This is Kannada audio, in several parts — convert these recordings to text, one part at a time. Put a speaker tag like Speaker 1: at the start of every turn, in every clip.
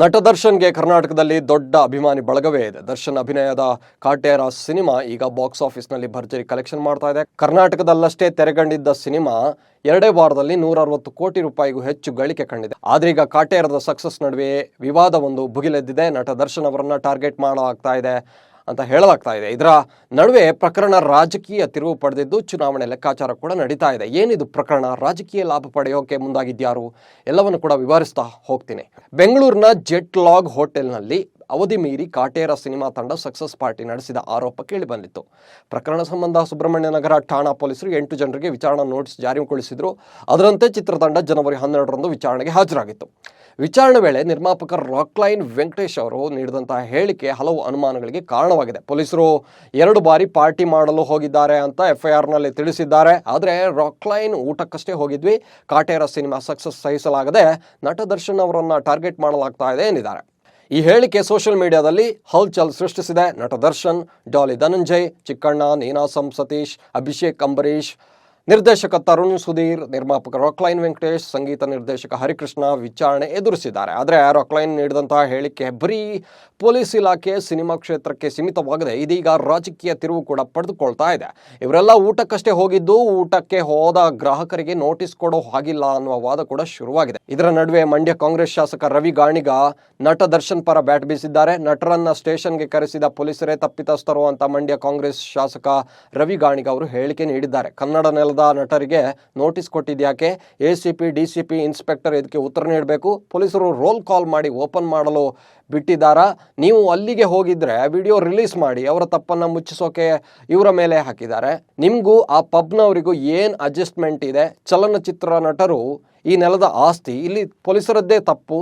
Speaker 1: ನಟ ದರ್ಶನ್ಗೆ ಕರ್ನಾಟಕದಲ್ಲಿ ದೊಡ್ಡ ಅಭಿಮಾನಿ ಬಳಗವೇ ಇದೆ. ದರ್ಶನ್ ಅಭಿನಯದ ಕಾಟೇರ ಸಿನಿಮಾ ಈಗ ಬಾಕ್ಸ್ ಆಫೀಸ್ನಲ್ಲಿ ಭರ್ಜರಿ ಕಲೆಕ್ಷನ್ ಮಾಡ್ತಾ ಇದೆ. ಕರ್ನಾಟಕದಲ್ಲಷ್ಟೇ ತೆರೆಗಂಡಿದ್ದ ಸಿನಿಮಾ ಎರಡೇ ವಾರದಲ್ಲಿ ನೂರ ಅರವತ್ತು ಕೋಟಿ ರೂಪಾಯಿಗೂ ಹೆಚ್ಚು ಗಳಿಕೆ ಕಂಡಿದೆ. ಆದ್ರೆ ಈಗ ಕಾಟೇರದ ಸಕ್ಸಸ್ ನಡುವೆ ವಿವಾದ ಒಂದು ಭುಗಿಲೆದ್ದಿದೆ. ನಟ ದರ್ಶನ್ ಅವರನ್ನ ಟಾರ್ಗೆಟ್ ಮಾಡಲಾಗ್ತಾ ಇದೆ. ಅಂತ ಹೇಳಲಾಗ್ತಾ ಇದೆ. ಇದರ ನಡುವೆ ಪ್ರಕರಣ ರಾಜಕೀಯ ತಿರುವು ಪಡೆದಿದ್ದು ಚುನಾವಣೆ ಲೆಕ್ಕಾಚಾರ ಕೂಡ ನಡೀತಾ ಇದೆ. ಏನಿದು ಪ್ರಕರಣ? ರಾಜಕೀಯ ಲಾಭ ಪಡೆಯೋಕೆ ಮುಂದಾಗಿದ್ಯಾರು? ಎಲ್ಲವನ್ನು ಕೂಡ ವಿವರಿಸ್ತಾ ಹೋಗ್ತೀನಿ. ಬೆಂಗಳೂರಿನ ಜೆಟ್ ಲಾಗ್ ಹೋಟೆಲ್ನಲ್ಲಿ ಅವಧಿ ಮೀರಿ ಕಾಟೇರ ಸಿನಿಮಾ ತಂಡ ಸಕ್ಸಸ್ ಪಾರ್ಟಿ ನಡೆಸಿದ ಆರೋಪ ಕೇಳಿಬಂದಿತ್ತು ಪ್ರಕರಣ ಸಂಬಂಧ ಸುಬ್ರಹ್ಮಣ್ಯ ನಗರ ಠಾಣಾ ಪೊಲೀಸರು ಎಂಟು ಜನರಿಗೆ ವಿಚಾರಣಾ ನೋಟಿಸ್ ಜಾರಿಗೊಳಿಸಿದ್ರು. ಅದರಂತೆ ಚಿತ್ರತಂಡ ಜನವರಿ ಹನ್ನೆರಡರಂದು ವಿಚಾರಣೆಗೆ ಹಾಜರಾಗಿತ್ತು. ವಿಚಾರಣೆ ವೇಳೆ ನಿರ್ಮಾಪಕ ರಾಕ್ಲೈನ್ ವೆಂಕಟೇಶ್ ಅವರು ನೀಡಿದಂತಹ ಹೇಳಿಕೆ ಹಲವು ಅನುಮಾನಗಳಿಗೆ ಕಾರಣವಾಗಿದೆ. ಪೊಲೀಸರು ಎರಡು ಬಾರಿ ಪಾರ್ಟಿ ಮಾಡಲು ಹೋಗಿದ್ದಾರೆ ಅಂತ ಎಫ್ಐಆರ್ನಲ್ಲಿ ತಿಳಿಸಿದ್ದಾರೆ. ಆದರೆ ರಾಕ್ಲೈನ್ ಊಟಕ್ಕಷ್ಟೇ ಹೋಗಿದ್ವಿ. ಕಾಟೇರ ಸಿನಿಮಾ ಸಕ್ಸಸ್ ಸಹಿಸಲಾಗದೆ ನಟ ದರ್ಶನ್ ಅವರನ್ನು ಟಾರ್ಗೆಟ್ ಮಾಡಲಾಗ್ತಾ ಇದೆ ಎಂದಿದ್ದಾರೆ. ಈ ಹೇಳಿಕೆ ಸೋಷಿಯಲ್ ಮೀಡಿಯಾದಲ್ಲಿ ಹಲ್ಚಲ್ ಸೃಷ್ಟಿಸಿದೆ. ನಟ ದರ್ಶನ್, ಡಾಲಿ ಧನಂಜಯ್, ಚಿಕ್ಕಣ್ಣ, ನೀನಾಸಂ ಸತೀಶ್, ಅಭಿಷೇಕ್ ಅಂಬರೀಶ್ ನಿರ್ದೇಶಕ ತರುಣ್ ಸುಧೀರ್, ನಿರ್ಮಾಪಕ ರಾಕ್ಲೈನ್ ವೆಂಕಟೇಶ್, ಸಂಗೀತ ನಿರ್ದೇಶಕ ಹರಿಕೃಷ್ಣ ವಿಚಾರಣೆ ಎದುರಿಸಿದ್ದಾರೆ. ಆದರೆ ರಾಕ್ಲೈನ್ ನೀಡಿದಂತಹ ಹೇಳಿಕೆ ಬರೀ ಪೊಲೀಸ್ ಇಲಾಖೆ ಸಿನಿಮಾ ಕ್ಷೇತ್ರಕ್ಕೆ ಸೀಮಿತವಾಗದೆ. ಇದೀಗ ರಾಜಕೀಯ ತಿರುವು ಕೂಡ ಪಡೆದುಕೊಳ್ತಾ ಇದೆ. ಇವರೆಲ್ಲ ಊಟಕ್ಕಷ್ಟೇ ಹೋಗಿದ್ದು, ಊಟಕ್ಕೆ ಹೋದ ಗ್ರಾಹಕರಿಗೆ ನೋಟಿಸ್ ಕೊಡೋ ಹಾಗಿಲ್ಲ ಅನ್ನುವ ವಾದ ಕೂಡ ಶುರುವಾಗಿದೆ. ಇದರ ನಡುವೆ ಮಂಡ್ಯ ಕಾಂಗ್ರೆಸ್ ಶಾಸಕ ರವಿ ಗಾಣಿಗ ನಟ ದರ್ಶನ್ ಪರ ಬ್ಯಾಟ್ ಬೀಸಿದ್ದಾರೆ. ನಟರನ್ನ ಸ್ಟೇಷನ್ಗೆ ಕರೆಸಿದ ಪೊಲೀಸರೇ ತಪ್ಪಿತಸ್ಥರು ಅಂತ ಮಂಡ್ಯ ಕಾಂಗ್ರೆಸ್ ಶಾಸಕ ರವಿ ಗಾಣಿಗ ಅವರು ಹೇಳಿಕೆ ನೀಡಿದ್ದಾರೆ. ಕನ್ನಡ ನೆಲದ ನಟರಿಗೆ notice ಕೊಟ್ಟಿದ್ಯಾಕೆ? A C P, D C P inspector ಇದಕ್ಕೆ ಉತ್ತರ ನೀಡಬೇಕು? ಪೊಲೀಸರು ರೋಲ್ ಕಾಲ್ ಮಾಡಿ ಓಪನ್ ಮಾಡಲು ಬಿಟ್ಟಿದ್ದಾರಾ? ನೀವು ಅಲ್ಲಿಗೆ ಹೋಗಿದ್ರೆ ವಿಡಿಯೋ ರಿಲೀಸ್ ಮಾಡಿ, ಅವರ ತಪ್ಪನ್ನು ಮುಚ್ಚಿಸೋಕೆ ಇವರ ಮೇಲೆ ಹಾಕಿದ್ದಾರೆ. ನಿಮಗೂ ಆ ಪಬ್ನವರಿಗೂ ಏನು ಅಡ್ಜಸ್ಟ್ಮೆಂಟ್ ಇದೆ? ಚಲನಚಿತ್ರ ನಟರು ಈ ನೆಲದ ಆಸ್ತಿ, ಇಲ್ಲಿ ಪೊಲೀಸರದ್ದೇ ತಪ್ಪು.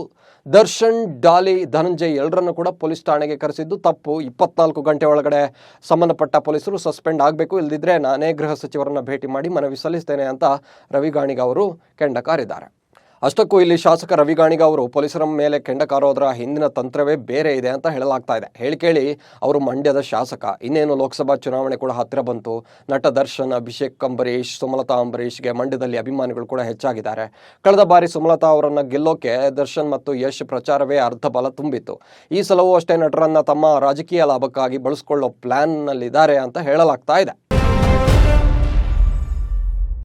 Speaker 1: ದರ್ಶನ್, ಡಾಲಿ, ಧನಂಜಯ್ ಎಲ್ಲರನ್ನು ಕೂಡ ಪೊಲೀಸ್ ಠಾಣೆಗೆ ಕರೆಸಿದ್ದು ತಪ್ಪು. ಇಪ್ಪತ್ನಾಲ್ಕು ಗಂಟೆ ಒಳಗಡೆ ಸಂಬಂಧಪಟ್ಟ ಪೊಲೀಸರು ಸಸ್ಪೆಂಡ್ ಆಗಬೇಕು. ಇಲ್ಲದಿದ್ದರೆ ನಾನೇ ಗೃಹ ಸಚಿವರನ್ನು ಭೇಟಿ ಮಾಡಿ ಮನವಿ ಸಲ್ಲಿಸ್ತೇನೆ ಅಂತ ರವಿ ಗಾಣಿಗ ಅವರು ಕೆಂಡ ಕಾರಿದ್ದಾರೆ ಅಷ್ಟಕ್ಕೂ ಇಲ್ಲಿ ಶಾಸಕ ರವಿಗಾಣಿಗ ಅವರು ಪೊಲೀಸರ ಮೇಲೆ ಕೆಂಡ ಕಾರೋದರ ಹಿಂದಿನ ತಂತ್ರವೇ ಬೇರೆ ಇದೆ ಅಂತ ಹೇಳಲಾಗ್ತಾ ಇದೆ. ಹೇಳಿ ಕೇಳಿ, ಅವರು ಮಂಡ್ಯದ ಶಾಸಕ. ಇನ್ನೇನು ಲೋಕಸಭಾ ಚುನಾವಣೆ ಕೂಡ ಹತ್ತಿರ ಬಂತು. ನಟ ದರ್ಶನ್, ಅಭಿಷೇಕ್ ಅಂಬರೀಶ್ ಸುಮಲತಾ ಅಂಬರೀಶ್ಗೆ ಮಂಡ್ಯದಲ್ಲಿ ಅಭಿಮಾನಿಗಳು ಕೂಡ ಹೆಚ್ಚಾಗಿದ್ದಾರೆ. ಕಳೆದ ಬಾರಿ ಸುಮಲತಾ ಅವರನ್ನು ಗೆಲ್ಲೋಕೆ ದರ್ಶನ್ ಮತ್ತು ಯಶ್ ಪ್ರಚಾರವೇ ಅರ್ಧ ಬಲ ತುಂಬಿತ್ತು. ಈ ಸಲವೂ ಅಷ್ಟೇ ನಟರನ್ನ ತಮ್ಮ ರಾಜಕೀಯ ಲಾಭಕ್ಕಾಗಿ ಬಳಸಿಕೊಳ್ಳೋ ಪ್ಲಾನ್ನಲ್ಲಿದ್ದಾರೆ ಅಂತ ಹೇಳಲಾಗ್ತಾ ಇದೆ.